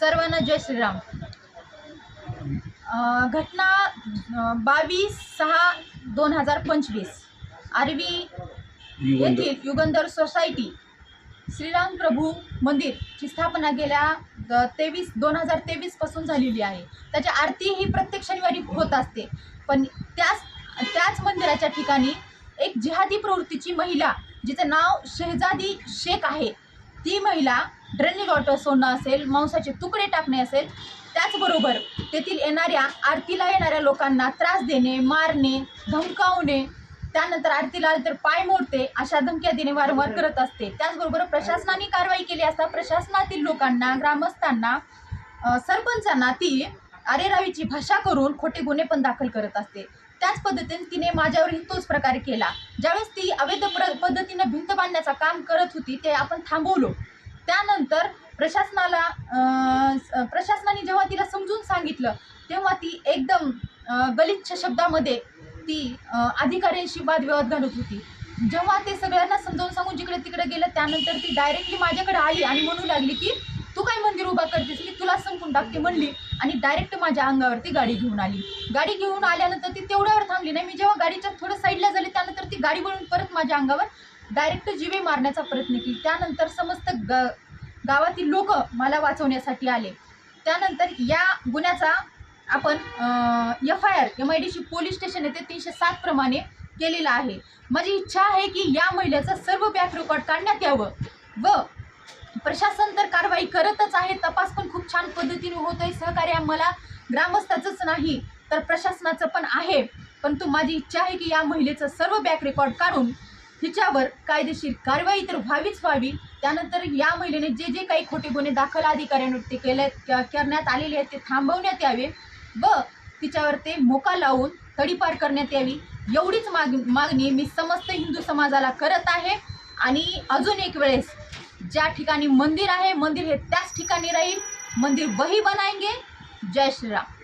सर्वांना जय श्रीराम. घटना बावीस सहा दोन हजार पंचवीस. आरवी येथील युगंधर सोसायटी श्रीराम प्रभू मंदिरची स्थापना गेल्या तेवीस दोन हजार तेवीसपासून झालेली आहे. त्याची आरती ही प्रत्येक शनिवारी होत असते. पण त्याच त्याच मंदिराच्या ठिकाणी एक जिहादी प्रवृत्तीची महिला जिचं नाव शेहजादी शेख आहे ती महिला ड्रेनेज वॉटर सोडणं असेल मांसाचे तुकडे टाकणे असेल त्याचबरोबर तेथील येणाऱ्या आरतीला येणाऱ्या लोकांना त्रास देणे मारणे धमकावणे त्यानंतर आरतीला तर पाय मोडते अशा धमक्या देणे वारंवार करत असते. त्याचबरोबर प्रशासनाने कारवाई केली असता प्रशासनातील लोकांना ग्रामस्थांना सरपंचांना ती अरेरावीची भाषा करून खोटे गुन्हे पण दाखल करत असते. त्याच पद्धतीने तिने माझ्यावरही तोच प्रकार केला. ज्यावेळेस ती अवैध प्र पद्धतीनं भिंत बांधण्याचं काम करत होती ते आपण थांबवलो. त्यानंतर प्रशासनाला प्रशासनाने जेव्हा तिला समजून सांगितलं तेव्हा ती एकदम गलिच्छ शब्दामध्ये ती अधिकाऱ्यांशी वादविवाद घालत होती. जेव्हा ते सगळ्यांना समजावून सांगून जिकडे तिकडे गेलं त्यानंतर ती डायरेक्टली माझ्याकडे आली आणि म्हणू लागली की तर दिसली तुला संपून टाकते म्हणली आणि डायरेक्ट माझ्या अंगावरती गाडी घेऊन आली. गाडी घेऊन आल्यानंतर ती तेवढ्यावर थांबली नाही. मी जेव्हा गाडीच्या थोडं साईडला झाली त्यानंतर ती गाडी वळून परत माझ्या अंगावर डायरेक्ट जिवे मारण्याचा प्रयत्न केली. त्यानंतर समस्त ग गावातील लोक मला वाचवण्यासाठी आले. त्यानंतर या गुन्ह्याचा आपण F I R M I D C police station येथे तीनशे सात प्रमाणे केलेला आहे. माझी इच्छा आहे की या महिलेचं सर्व बॅक रेकॉर्ड काढण्यात यावं व प्रशासन तर कारवाई करतच आहे. तपास पण खूप छान पद्धतीने होतोय. आहे सहकार्य मला ग्रामस्थाचंच नाही तर प्रशासनाचं पण आहे. परंतु माझी इच्छा आहे की या महिलेचं सर्व बॅक रेकॉर्ड काढून हिच्यावर कायदेशीर कारवाई तर व्हावीच व्हावी. त्यानंतर या महिलेने जे जे काही खोटे गुन्हे दाखल अधिकाऱ्यांवरती केले करण्यात आलेले आहेत ते थांबवण्यात यावे व तिच्यावर ते मोका लावून तडीपार करण्यात यावी. एवढीच माग मागणी मी समस्त हिंदू समाजाला करत आहे. आणि अजून एक वेळेस ज्या ठिकाणी मंदिर आहे मंदिर हे त्याच ठिकाणी राहील. मंदिर वही बनाएंगे. जय श्रीराम.